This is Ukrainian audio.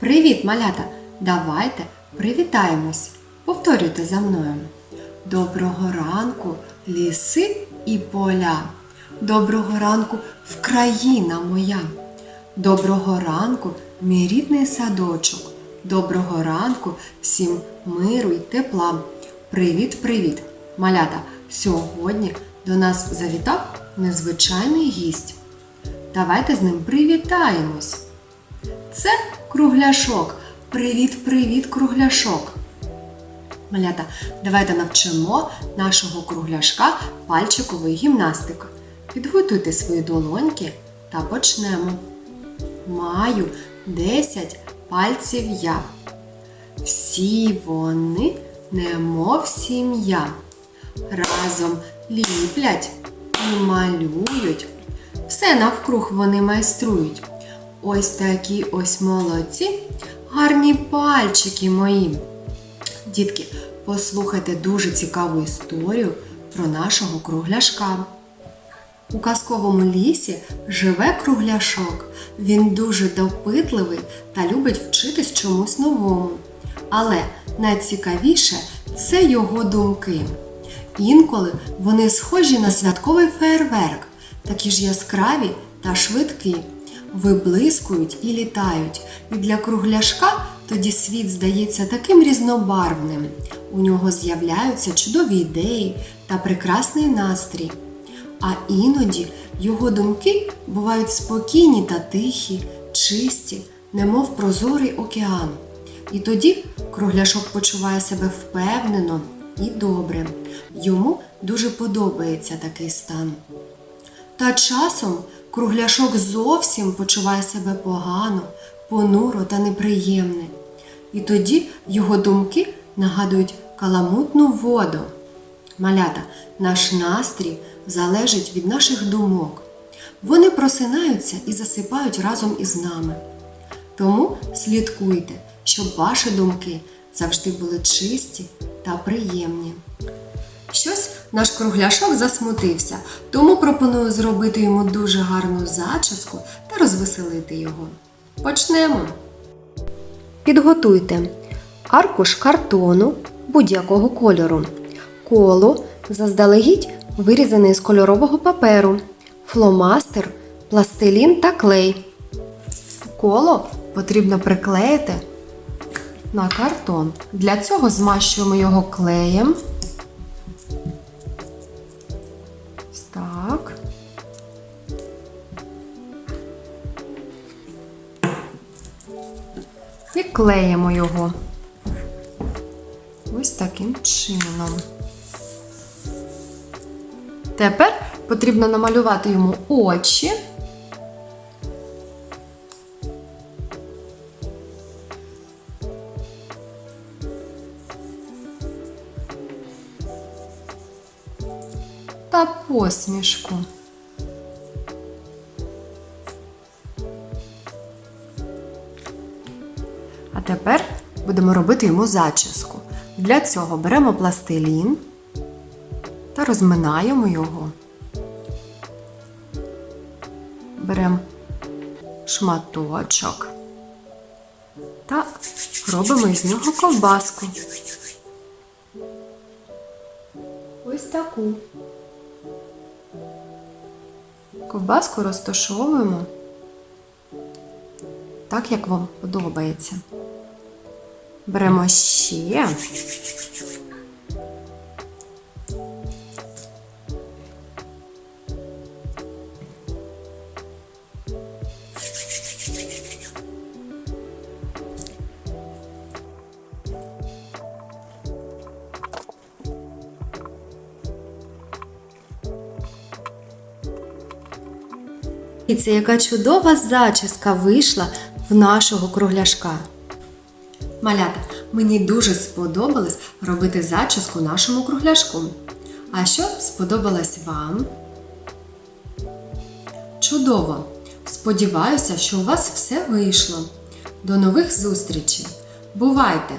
Привіт, малята! Давайте привітаємось. Повторюйте за мною. Доброго ранку, ліси і поля. Доброго ранку, Вкраїна моя. Доброго ранку, мій рідний садочок. Доброго ранку всім миру й тепла. Привіт, привіт, малята! Сьогодні до нас завітав незвичайний гість. Давайте з ним привітаємось. Це кругляшок. Привіт, привіт, кругляшок. Малята, давайте навчимо нашого кругляшка пальчикової гімнастики. Підготуйте свої долоньки та почнемо. Маю 10 пальців я. Всі вони, немов сім'я. Разом ліплять і малюють. Все навкруг вони майструють. Ось такі ось молодці, гарні пальчики мої. Дітки, послухайте дуже цікаву історію про нашого кругляшка. У казковому лісі живе кругляшок. Він дуже допитливий та любить вчитись чомусь новому. Але найцікавіше це його думки. Інколи вони схожі на святковий фейерверк, такі ж яскраві та швидкі, виблискують і літають. І для кругляшка тоді світ здається таким різнобарвним. У нього з'являються чудові ідеї та прекрасний настрій. А іноді його думки бувають спокійні та тихі, чисті, немов прозорий океан. І тоді кругляшок почуває себе впевнено і добре. Йому дуже подобається такий стан. Та часом кругляшок зовсім почуває себе погано, понуро та неприємне. І тоді його думки нагадують каламутну воду. Малята, наш настрій залежить від наших думок. Вони просинаються і засипають разом із нами. Тому слідкуйте, щоб ваші думки завжди були чисті та приємні. Щось наш кругляшок засмутився, тому пропоную зробити йому дуже гарну зачіску та розвеселити його. Почнемо. Підготуйте аркуш картону будь-якого кольору, коло заздалегідь вирізаний з кольорового паперу, фломастер, пластилін та клей. Коло потрібно приклеїти на картон. Для цього змащуємо його клеєм. Так. І клеїмо його. Ось таким чином. Тепер потрібно намалювати йому очі. Та посмішку. А тепер будемо робити йому зачіску. Для цього беремо пластилін та розминаємо його. Беремо шматочок та робимо із нього ковбаску. Ось таку. Ковбаску розташовуємо так, як вам подобається. Беремо ще. І це яка чудова зачіска вийшла в нашого кругляшка. Малята, мені дуже сподобалось робити зачіску нашому кругляшку. А що сподобалось вам? Чудово! Сподіваюся, що у вас все вийшло. До нових зустрічей! Бувайте!